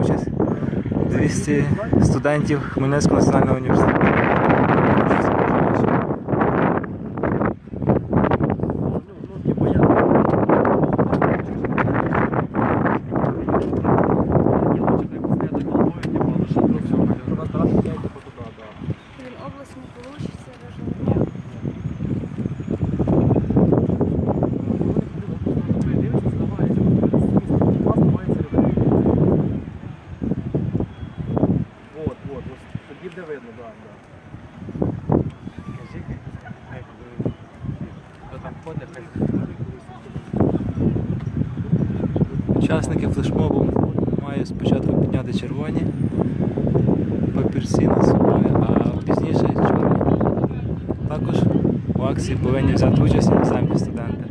участь 200 студентів Хмельницького національного університету. собою, а пізніше чорні. Також у акції повинні взяти участь іноземні студенти.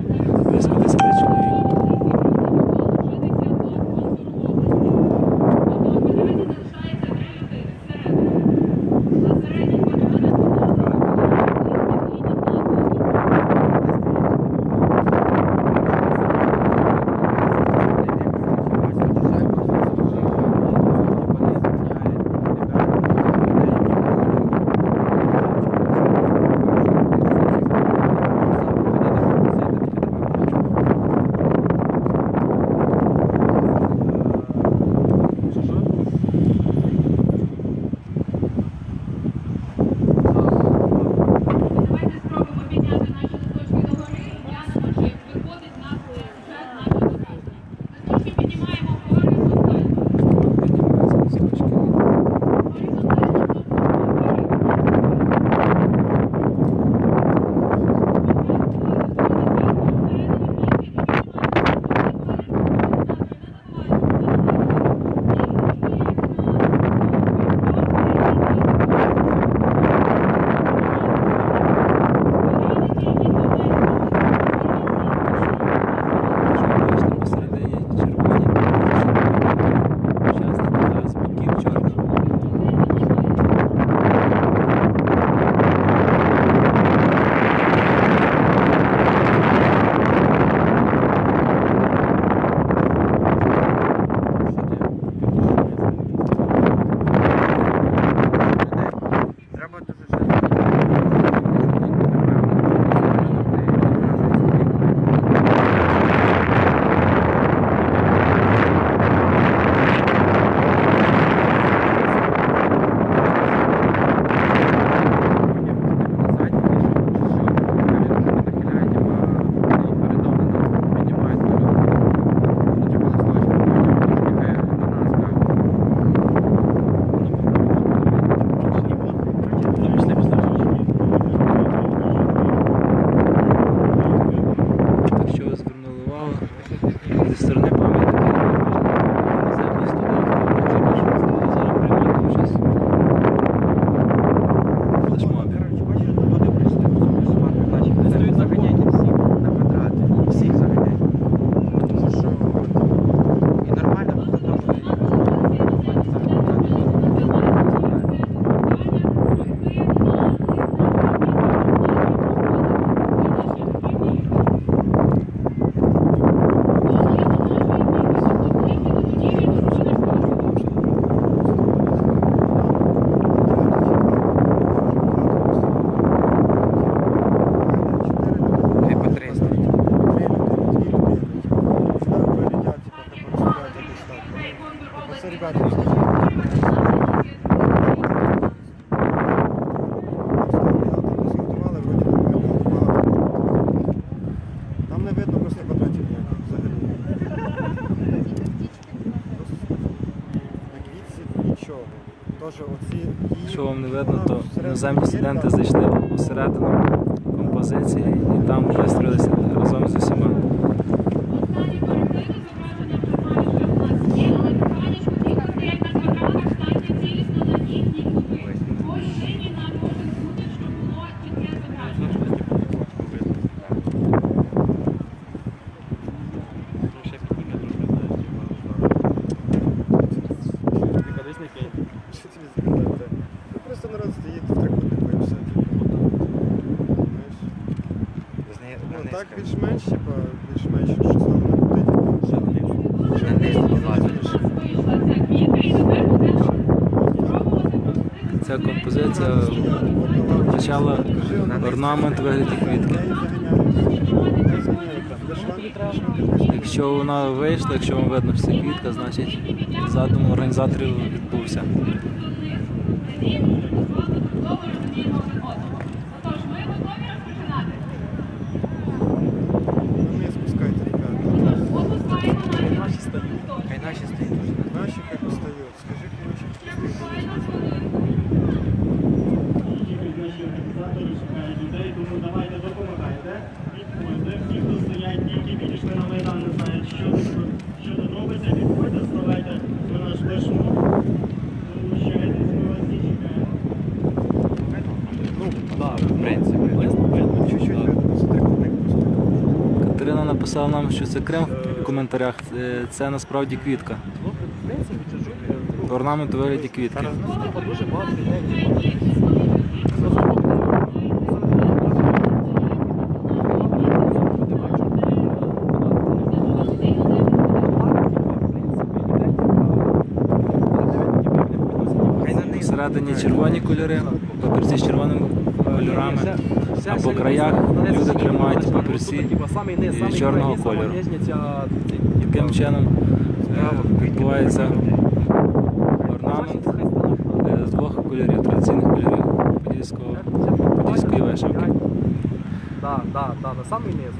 Що вам не видно, то іноземні студенти зайшли всередину композиції і там вистроїлися Так, більш-менш, типа, більш-менш, що стало на Ця композиція почала орнамент вигляді квітки. Якщо вона вийшла, якщо вам видно, вся квітка, значить задум організаторів відбувся. Підійшли на майдан, не знають, що тут, що тут робиться. Підходьте, вставайте на наш флешмоб. Долучайтесь, ми вас чекаємо. Ну, в принципі. Просто. Катерина написала нам, що це Крим в коментарях. Це, це насправді квітка. Ну. Орнамент у вигляді квітки. Зараз дуже багато людей. Кольори, папірці з червоними кольорами. А по краях люди тримають папірці чорного кольору. Таким чином е, відбувається орнамент е, з двох кольорів, традиційних кольорів подільської вишивки. Так, так, так, на самий низ.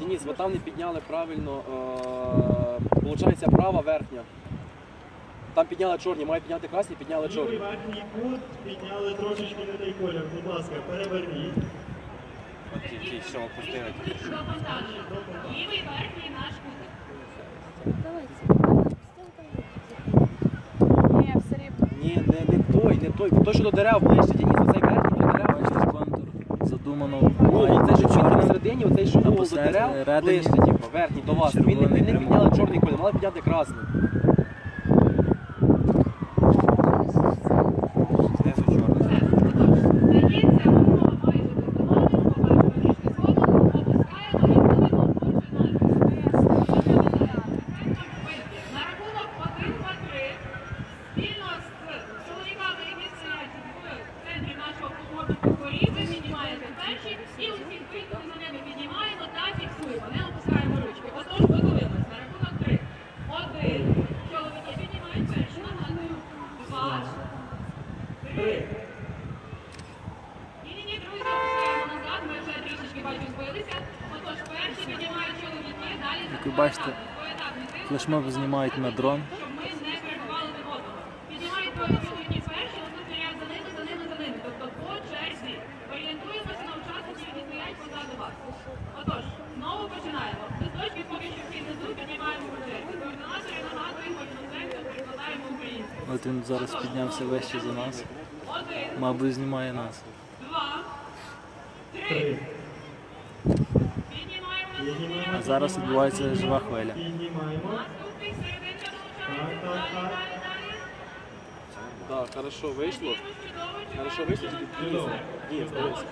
Денис, ви там не підняли правильно. Е, получається права верхня. Там підняли чорні, має підняти красні, підняли Лівий чорні. верхній кут підняли трошечки не той колір. Будь ласка, переверніть. Ті, що опустили. Лівий верхній наш кутик. Давайте. Ні, все рівно. Ні, не, не той, не той. Той, що до дерев ближче, Денис, оцей верхній до дерев. Задумано. Ну, бути чітко на чорний. Середині, оцей, був до дерев, ближче, типу, верхній, до вас. Він не, він не підняли чорний колір, мали підняти красний. знов знімають на дрон. Отож, знову починаємо. Листочки поки що піднесу, піднімаємо черзі. Координатори нагадуємо іноземцям, перекладаємо українську. От він зараз піднявся вище за нас. Один, Мабуть, знімає нас. два, три. Зараз відбувається жива хвиля. Так, хорошо вийшло. Хорошо вийшло, тільки дивись. Ні, дивись, дивись.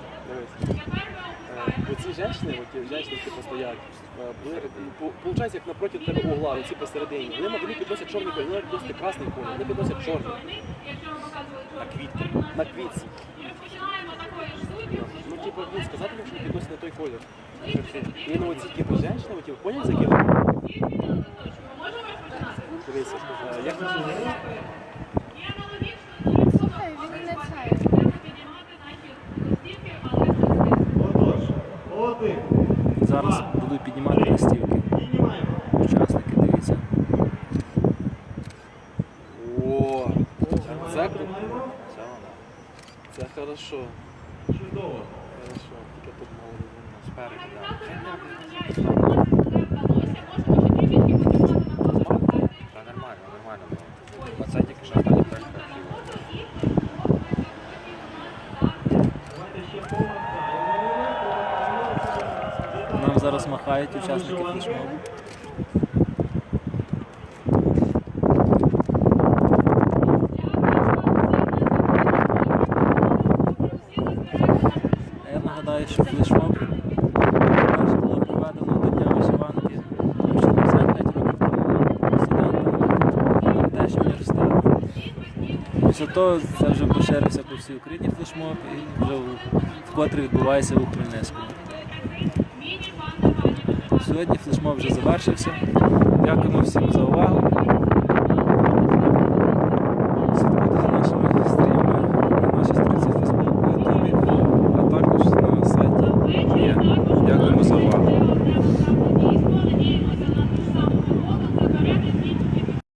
Е, Оці жінки, оті жінки, які стоять, е, получається, як напроти тебе угла, оці посередині. Вони, вони підносять чорний колір, вони підносять красний колір, вони підносять чорний. На квітки, на квітці. Ну, типу, сказати, що не підносить на той колір. І ну, оці типу жінки, оті, поняли, за ким? Дивіться, е, як Слухай, він не це. Зараз будуть піднімати листівки. Учасники, дивіться. О, це круто. Це хорошо. Чудово. Хорошо. Тільки тут мало спереду. Та нормально, нормально. Оце тільки що останній проект. Нам зараз махають учасники флешмобу. Того це вже поширився по всій Україні флешмоб і вже вкотре відбувається у Хмельницькому. Сьогодні флешмоб вже завершився. Дякуємо всім за увагу.